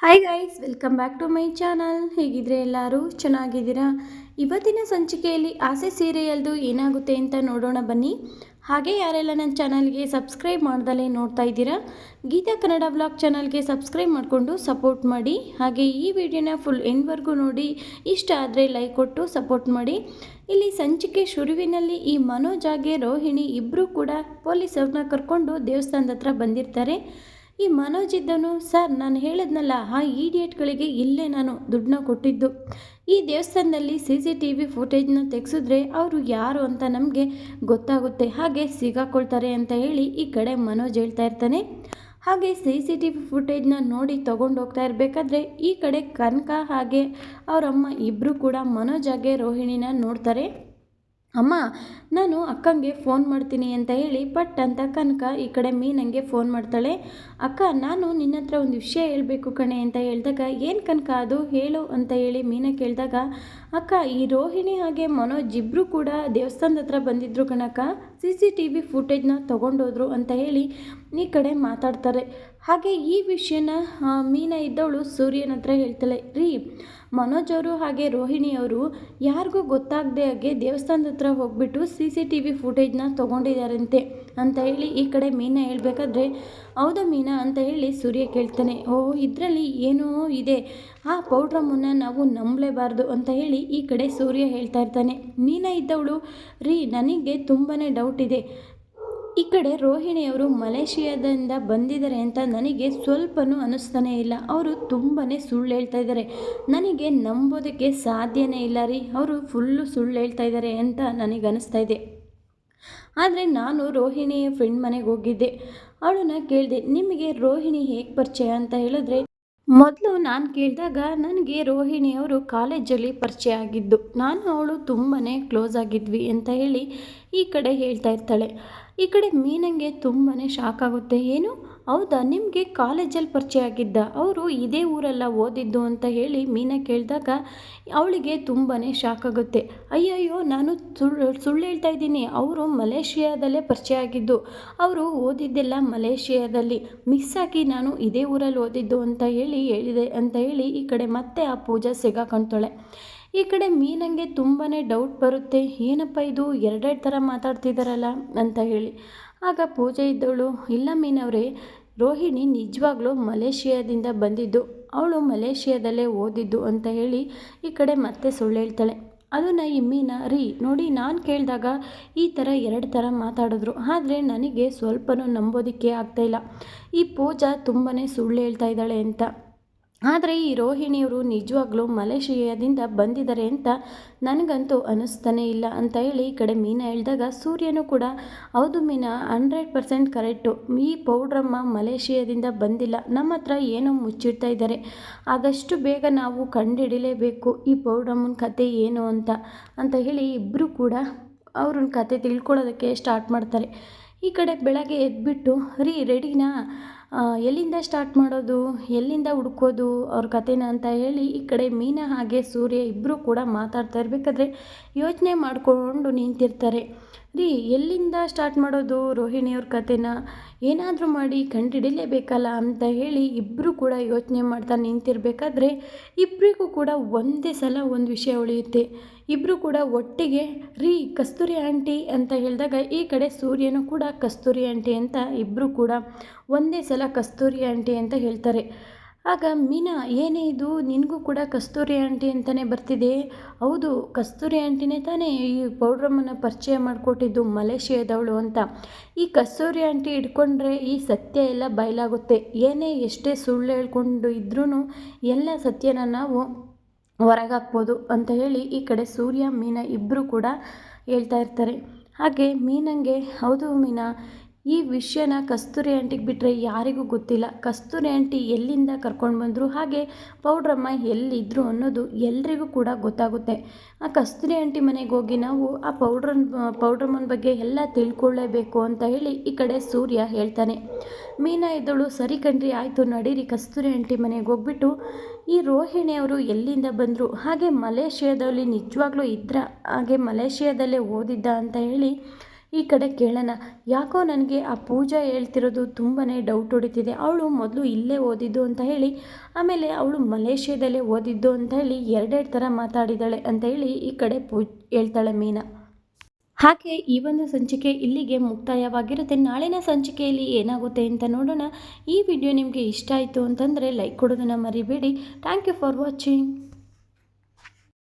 Hi guys welcome back to my channel ಹೇಗಿದ್ರೆ ಎಲ್ಲರೂ? ಚೆನ್ನಾಗಿದ್ದೀರಾ? ಇವತ್ತಿನ ಸಂಚಿಕೆಯಲ್ಲಿ ಆಸೆ ಸೀರಿಯಲ್ದು ಏನಾಗುತ್ತೆ ಅಂತ ನೋಡೋಣ ಬನ್ನಿ. ಹಾಗೆ ಯಾರೆಲ್ಲ ನನ್ನ ಚಾನಲ್ಗೆ ಸಬ್ಸ್ಕ್ರೈಬ್ ಮಾಡ್ದಲೇ ನೋಡ್ತಾ ಇದ್ದೀರಾ, ಗೀತಾ ಕನ್ನಡ ಬ್ಲಾಗ್ ಚಾನಲ್ಗೆ ಸಬ್ಸ್ಕ್ರೈಬ್ ಮಾಡಿಕೊಂಡು ಸಪೋರ್ಟ್ ಮಾಡಿ. ಹಾಗೆ ಈ ವಿಡಿಯೋನ ಫುಲ್ ಎಂಡ್ವರೆಗೂ ನೋಡಿ, ಇಷ್ಟ ಆದರೆ ಲೈಕ್ ಕೊಟ್ಟು ಸಪೋರ್ಟ್ ಮಾಡಿ. ಇಲ್ಲಿ ಸಂಚಿಕೆ ಶುರುವಿನಲ್ಲಿ ಈ ಮನೋಜ್ ಹಾಗೆ ರೋಹಿಣಿ ಇಬ್ಬರೂ ಕೂಡ ಪೊಲೀಸವ್ರನ್ನ ಕರ್ಕೊಂಡು ದೇವಸ್ಥಾನದ ಹತ್ರ ಬಂದಿರ್ತಾರೆ. ಈ ಮನೋಜ್ ಇದ್ದನು ಸರ್, ನಾನು ಹೇಳಿದ್ನಲ್ಲ, ಆ ಈಡಿಯೇಟ್ಗಳಿಗೆ ಇಲ್ಲೇ ನಾನು ದುಡ್ಡನ್ನ ಕೊಟ್ಟಿದ್ದು. ಈ ದೇವಸ್ಥಾನದಲ್ಲಿ ಸಿ ಸಿ ಟಿ ವಿ ಫುಟೇಜ್ನ ತೆಗೆಸಿದ್ರೆ ಅವರು ಯಾರು ಅಂತ ನಮಗೆ ಗೊತ್ತಾಗುತ್ತೆ. ಹಾಗೆ ಸಿಗಾಕೊಳ್ತಾರೆ ಅಂತ ಹೇಳಿ ಈ ಕಡೆ ಮನೋಜ್ ಹೇಳ್ತಾ ಇರ್ತಾನೆ. ಹಾಗೆ ಸಿ ಸಿ ಟಿ ವಿ ಫುಟೇಜ್ನ ನೋಡಿ ತೊಗೊಂಡು ಹೋಗ್ತಾ ಇರಬೇಕಾದ್ರೆ ಈ ಕಡೆ ಕನಕ ಹಾಗೆ ಅವರಮ್ಮ ಇಬ್ಬರು ಕೂಡ ಮನೋಜ್ ಹಾಗೆ ರೋಹಿಣಿನ ನೋಡ್ತಾರೆ. ಅಮ್ಮ, ನಾನು ಅಕ್ಕಂಗೆ ಫೋನ್ ಮಾಡ್ತೀನಿ ಅಂತ ಹೇಳಿ ಪಟ್ ಅಂತ ಕನಕ ಈ ಕಡೆ ಮೀನಂಗೆ ಫೋನ್ ಮಾಡ್ತಾಳೆ. ಅಕ್ಕ, ನಾನು ನಿನ್ನ ಹತ್ರ ಒಂದು ವಿಷಯ ಹೇಳಬೇಕು ಕಣೆ ಅಂತ ಹೇಳಿದಾಗ, ಏನು ಕನಕ ಅದು? ಹೇಳು ಅಂತ ಹೇಳಿ ಮೀನ ಕೇಳಿದಾಗ, ಅಕ್ಕ, ಈ ರೋಹಿಣಿ ಹಾಗೆ ಮನೋಜ್ ಇಬ್ಬರು ಕೂಡ ದೇವಸ್ಥಾನದ ಹತ್ರ ಬಂದಿದ್ರು ಕಣಕ್ಕ. ಸಿ ಸಿ ಟಿ ವಿ ಫುಟೇಜ್ನ ತೊಗೊಂಡೋದ್ರು ಅಂತ ಹೇಳಿ ಈ ಕಡೆ ಮಾತಾಡ್ತಾರೆ. ಹಾಗೆ ಈ ವಿಷಯನ ಮೀನ ಇದ್ದವಳು ಸೂರ್ಯನ ಹತ್ರ ಹೇಳ್ತಾಳೆ, ರೀ, ಮನೋಜ್ ಅವರು ಹಾಗೆ ರೋಹಿಣಿ ಅವರು ಯಾರಿಗೂ ಗೊತ್ತಾಗದೆ ಹಾಗೆ ದೇವಸ್ಥಾನದ ಹತ್ರ ಹೋಗ್ಬಿಟ್ಟು ಸಿ ಸಿ ಟಿ ವಿ ಫುಟೇಜ್ನ ತೊಗೊಂಡಿದ್ದಾರಂತೆ ಅಂತ ಹೇಳಿ ಈ ಕಡೆ ಮೀನಾ ಹೇಳಬೇಕಾದ್ರೆ, ಹೌದಾ ಮೀನಾ ಅಂತ ಹೇಳಿ ಸೂರ್ಯ ಕೇಳ್ತಾನೆ, ಓ, ಇದರಲ್ಲಿ ಏನೋ ಇದೆ, ಆ ಪೌಡ್ರಮ್ಮನ್ನು ನಾವು ನಂಬಲೇಬಾರ್ದು ಅಂತ ಹೇಳಿ ಈ ಕಡೆ ಸೂರ್ಯ ಹೇಳ್ತಾ ಇರ್ತಾನೆ. ಮೀನಾ ಇದ್ದವಳು, ರೀ, ನನಗೆ ತುಂಬಾ ಡೌಟ್ ಇದೆ. ಈ ಕಡೆ ರೋಹಿಣಿಯವರು ಮಲೇಷಿಯಾದಿಂದ ಬಂದಿದ್ದಾರೆ ಅಂತ ನನಗೆ ಸ್ವಲ್ಪನೂ ಅನ್ನಿಸ್ತಾನೇ ಇಲ್ಲ. ಅವರು ತುಂಬಾ ಸುಳ್ಳು ಹೇಳ್ತಾ ಇದ್ದಾರೆ. ನನಗೆ ನಂಬೋದಕ್ಕೆ ಸಾಧ್ಯನೇ ಇಲ್ಲ ರೀ. ಅವರು ಫುಲ್ಲು ಸುಳ್ಳು ಹೇಳ್ತಾ ಇದ್ದಾರೆ ಅಂತ ನನಗೆ ಅನ್ನಿಸ್ತಾ ಇದೆ. ಆದರೆ ನಾನು ರೋಹಿಣಿಯ ಫ್ರೆಂಡ್ ಮನೆಗೆ ಹೋಗಿದ್ದೆ. ಅವಳನ್ನ ಕೇಳಿದೆ, ನಿಮಗೆ ರೋಹಿಣಿ ಹೇಗೆ ಪರಿಚಯ? ಅಂತ ಹೇಳಿದ್ರೆ ಮೊದಲು ನಾನು ಕೇಳಿದಾಗ ನನಗೆ ರೋಹಿಣಿಯವರು ಕಾಲೇಜಲ್ಲಿ ಪರಿಚಯ ಆಗಿದ್ದು. ನಾನು ಅವಳು ತುಂಬಾ ಕ್ಲೋಸ್ ಆಗಿದ್ವಿ ಅಂತ ಹೇಳಿ ಈ ಕಡೆ ಹೇಳ್ತಾ ಇರ್ತಾಳೆ. ಈ ಕಡೆ ಮೀನಂಗೆ ತುಂಬಾ ಶಾಕ್ ಆಗುತ್ತೆ. ಏನು? ಹೌದಾ? ನಿಮಗೆ ಕಾಲೇಜಲ್ಲಿ ಪರಿಚಯ ಆಗಿದ್ದ ಅವರು ಇದೇ ಊರೆಲ್ಲ ಓದಿದ್ದು ಅಂತ ಹೇಳಿ ಮೀನ ಕೇಳಿದಾಗ ಅವಳಿಗೆ ತುಂಬಾ ಶಾಕ್ ಆಗುತ್ತೆ. ಅಯ್ಯಯ್ಯೋ, ನಾನು ಸುಳ್ಳು ಸುಳ್ಳು ಹೇಳ್ತಾ ಇದ್ದೀನಿ. ಅವರು ಮಲೇಷಿಯಾದಲ್ಲೇ ಪರಿಚಯ ಆಗಿದ್ದು ಅವರು ಓದಿದ್ದೆಲ್ಲ ಮಲೇಷಿಯಾದಲ್ಲಿ. ಮಿಸ್ ಆಗಿ ನಾನು ಇದೇ ಊರಲ್ಲಿ ಓದಿದ್ದು ಅಂತ ಹೇಳಿ ಹೇಳಿದೆ, ಅಂತ ಹೇಳಿ ಈ ಕಡೆ ಮತ್ತೆ ಆ ಪೂಜಾ ಸಿಗಾಕೊಳ್ತಾಳೆ ಈ ಕಡೆ ಮೀನಂಗೆ ತುಂಬಾ ಡೌಟ್ ಬರುತ್ತೆ. ಏನಪ್ಪ ಇದು? ಎರಡೆರಡು ಥರ ಮಾತಾಡ್ತಿದ್ದಾರಲ್ಲ ಅಂತ ಹೇಳಿ. ಆಗ ಪೂಜೆ ಇದ್ದವಳು, ಇಲ್ಲ ಮೀನವ್ರೆ, ರೋಹಿಣಿ ನಿಜವಾಗ್ಲೂ ಮಲೇಷಿಯಾದಿಂದ ಬಂದಿದ್ದು. ಅವಳು ಮಲೇಷಿಯಾದಲ್ಲೇ ಓದಿದ್ದು ಅಂತ ಹೇಳಿ ಈ ಕಡೆ ಮತ್ತೆ ಸುಳ್ಳು ಹೇಳ್ತಾಳೆ. ಅದನ್ನು ಈ ಮೀನ, ರೀ, ನೋಡಿ ನಾನು ಕೇಳಿದಾಗ ಈ ಥರ ಎರಡು ಥರ ಮಾತಾಡಿದ್ರು. ಆದರೆ ನನಗೆ ಸ್ವಲ್ಪನೂ ನಂಬೋದಕ್ಕೆ ಆಗ್ತಾಯಿಲ್ಲ ಈ ಪೂಜಾ ತುಂಬಾ ಸುಳ್ಳು ಹೇಳ್ತಾ ಇದ್ದಾಳೆ ಅಂತ. ಆದರೆ ಈ ರೋಹಿಣಿಯವರು ನಿಜವಾಗ್ಲೂ ಮಲೇಷಿಯಾದಿಂದ ಬಂದಿದ್ದಾರೆ ಅಂತ ನನಗಂತೂ ಅನ್ನಿಸ್ತಾನೆ ಇಲ್ಲ ಅಂತ ಹೇಳಿ ಈ ಕಡೆ ಮೀನಾ ಹೇಳಿದಾಗ ಸೂರ್ಯನೂ ಕೂಡ, ಹೌದು ಮೀನಾ ಹಂಡ್ರೆಡ್ ಪರ್ಸೆಂಟ್ ಕರೆಕ್ಟು ಈ ಪೌಡ್ರಮ್ಮ ಮಲೇಷಿಯಾದಿಂದ ಬಂದಿಲ್ಲ. ನಮ್ಮ ಹತ್ರ ಏನೋ ಮುಚ್ಚಿಡ್ತಾ ಇದ್ದಾರೆ. ಆದಷ್ಟು ಬೇಗ ನಾವು ಕಂಡುಹಿಡಿಲೇಬೇಕು ಈ ಪೌಡ್ರಮ್ಮನ ಕತೆ ಏನು ಅಂತ ಅಂತ ಹೇಳಿ ಇಬ್ಬರು ಕೂಡ ಅವ್ರನ್ನ ಕತೆ ತಿಳ್ಕೊಳ್ಳೋದಕ್ಕೆ ಸ್ಟಾರ್ಟ್ ಮಾಡ್ತಾರೆ. ಈ ಕಡೆ ಬೆಳಗ್ಗೆ ಎದ್ಬಿಟ್ಟು, ರೀ ರೆಡಿನಾ ಎಲ್ಲಿಂದ ಸ್ಟಾರ್ಟ್ ಮಾಡೋದು, ಎಲ್ಲಿಂದ ಹುಡ್ಕೋದು, ಅವ್ರ ಕಥೆನ ಅಂತ ಹೇಳಿ ಈ ಕಡೆ ಮೀನಾ ಹಾಗೆ ಸೂರ್ಯ ಇಬ್ಬರೂ ಕೂಡ ಮಾತಾಡ್ತಾ ಇರಬೇಕಾದ್ರೆ ಯೋಚನೆ ಮಾಡಿಕೊಂಡು ನಿಂತಿರ್ತಾರೆ. ರೀ, ಎಲ್ಲಿಂದ ಸ್ಟಾರ್ಟ್ ಮಾಡೋದು ರೋಹಿಣಿಯವ್ರ ಕಥೆನ ಏನಾದರೂ ಮಾಡಿ ಕಂಡುಹಿಡಿಲೇಬೇಕಲ್ಲ ಅಂತ ಹೇಳಿ ಇಬ್ಬರು ಕೂಡ ಯೋಚನೆ ಮಾಡ್ತಾ ನಿಂತಿರಬೇಕಾದ್ರೆ ಇಬ್ಬರಿಗೂ ಕೂಡ ಒಂದೇ ಸಲ ಒಂದು ವಿಷಯ ಉಳಿಯುತ್ತೆ. ಇಬ್ಬರು ಕೂಡ ಒಟ್ಟಿಗೆ, ರೀ, ಕಸ್ತೂರಿ ಆಂಟಿ ಅಂತ ಹೇಳಿದಾಗ ಈ ಕಡೆ ಸೂರ್ಯನು ಕೂಡ ಕಸ್ತೂರಿ ಆಂಟಿ ಅಂತ ಇಬ್ಬರು ಕೂಡ ಒಂದೇ ಸಲ ಕಸ್ತೂರಿ ಆಂಟಿ ಅಂತ ಹೇಳ್ತಾರೆ. ಆಗ ಮೀನಾ, ಏನೇ ಇದು? ನಿನಗೂ ಕೂಡ ಕಸ್ತೂರಿ ಆಂಟಿ ಅಂತಲೇ ಬರ್ತಿದೆ. ಹೌದು, ಕಸ್ತೂರಿ ಆಂಟಿನೇ ತಾನೇ ಈ ಪೌಡ್ರಮ್ಮನ ಪರಿಚಯ ಮಾಡಿಕೊಟ್ಟಿದ್ದು ಮಲೇಷಿಯಾದವಳು ಅಂತ. ಈ ಕಸ್ತೂರಿ ಆಂಟಿ ಇಟ್ಕೊಂಡ್ರೆ ಈ ಸತ್ಯ ಎಲ್ಲ ಬಯಲಾಗುತ್ತೆ. ಏನೇ ಎಷ್ಟೇ ಸುಳ್ಳು ಹೇಳ್ಕೊಂಡು ಇದ್ರೂ ಎಲ್ಲ ಸತ್ಯನ ನಾವು ಹೊರಗಾಕ್ಬೋದು ಅಂತ ಹೇಳಿ ಈ ಕಡೆ ಸೂರ್ಯ, ಮೀನಾ ಇಬ್ಬರು ಕೂಡ ಹೇಳ್ತಾ ಇರ್ತಾರೆ. ಹಾಗೆ ಮೀನಂಗೆ, ಹೌದು ಮೀನಾ ಈ ವಿಷಯನ ಕಸ್ತೂರಿ ಆಂಟಿಗೆ ಬಿಟ್ಟರೆ ಯಾರಿಗೂ ಗೊತ್ತಿಲ್ಲ. ಕಸ್ತೂರಿ ಆಂಟಿ ಎಲ್ಲಿಂದ ಕರ್ಕೊಂಡು ಬಂದರು, ಹಾಗೆ ಪೌಡ್ರಮ್ಮ ಎಲ್ಲಿದ್ದರು ಅನ್ನೋದು ಎಲ್ರಿಗೂ ಕೂಡ ಗೊತ್ತಾಗುತ್ತೆ. ಆ ಕಸ್ತೂರಿ ಆಂಟಿ ಮನೆಗೆ ಹೋಗಿ ನಾವು ಆ ಪೌಡ್ರನ್ ಪೌಡ್ರಮ್ಮನ ಬಗ್ಗೆ ಎಲ್ಲ ತಿಳ್ಕೊಳ್ಳೇಬೇಕು ಅಂತ ಹೇಳಿ ಈ ಕಡೆ ಸೂರ್ಯ ಹೇಳ್ತಾನೆ. ಮೀನಾ ಇದ್ದಳು, ಸರಿ ಕಣ್ರಿ, ಆಯಿತು, ನಡೀರಿ, ಕಸ್ತೂರಿ ಆಂಟಿ ಮನೆಗೆ ಹೋಗ್ಬಿಟ್ಟು ಈ ರೋಹಿಣಿಯವರು ಎಲ್ಲಿಂದ ಬಂದರು? ಹಾಗೆ ಮಲೇಷ್ಯಾದಲ್ಲಿ ನಿಜವಾಗ್ಲೂ ಇದ್ರ, ಹಾಗೆ ಮಲೇಷ್ಯಾದಲ್ಲೇ ಓದಿದ್ದ ಅಂತ ಹೇಳಿ ಈ ಕಡೆ ಕೇಳೋಣ ಯಾಕೋ ನನಗೆ ಆ ಪೂಜಾ ಹೇಳ್ತಿರೋದು ತುಂಬಾ ಡೌಟ್ ಹೊಡಿತಿದೆ. ಅವಳು ಮೊದಲು ಇಲ್ಲೇ ಓದಿದ್ದು ಅಂತ ಹೇಳಿ, ಆಮೇಲೆ ಅವಳು ಮಲೇಷ್ಯಾದಲ್ಲೇ ಓದಿದ್ದು ಅಂತ ಹೇಳಿ ಎರಡೆರಡು ಥರ ಮಾತಾಡಿದ್ದಾಳೆ ಅಂತ ಹೇಳಿ ಈ ಕಡೆ ಪೂ, ಹೇಳ್ತಾಳೆ ಮೀನಾ. ಹಾಗೆ ಈ ಒಂದು ಸಂಚಿಕೆ ಇಲ್ಲಿಗೆ ಮುಕ್ತಾಯವಾಗಿರುತ್ತೆ. ನಾಳಿನ ಸಂಚಿಕೆಯಲ್ಲಿ ಏನಾಗುತ್ತೆ ಅಂತ ನೋಡೋಣ. ಈ ವಿಡಿಯೋ ನಿಮಗೆ ಇಷ್ಟ ಆಯಿತು ಅಂತಂದರೆ ಲೈಕ್ ಕೊಡೋದನ್ನು ಮರಿಬೇಡಿ. Thank you for watching.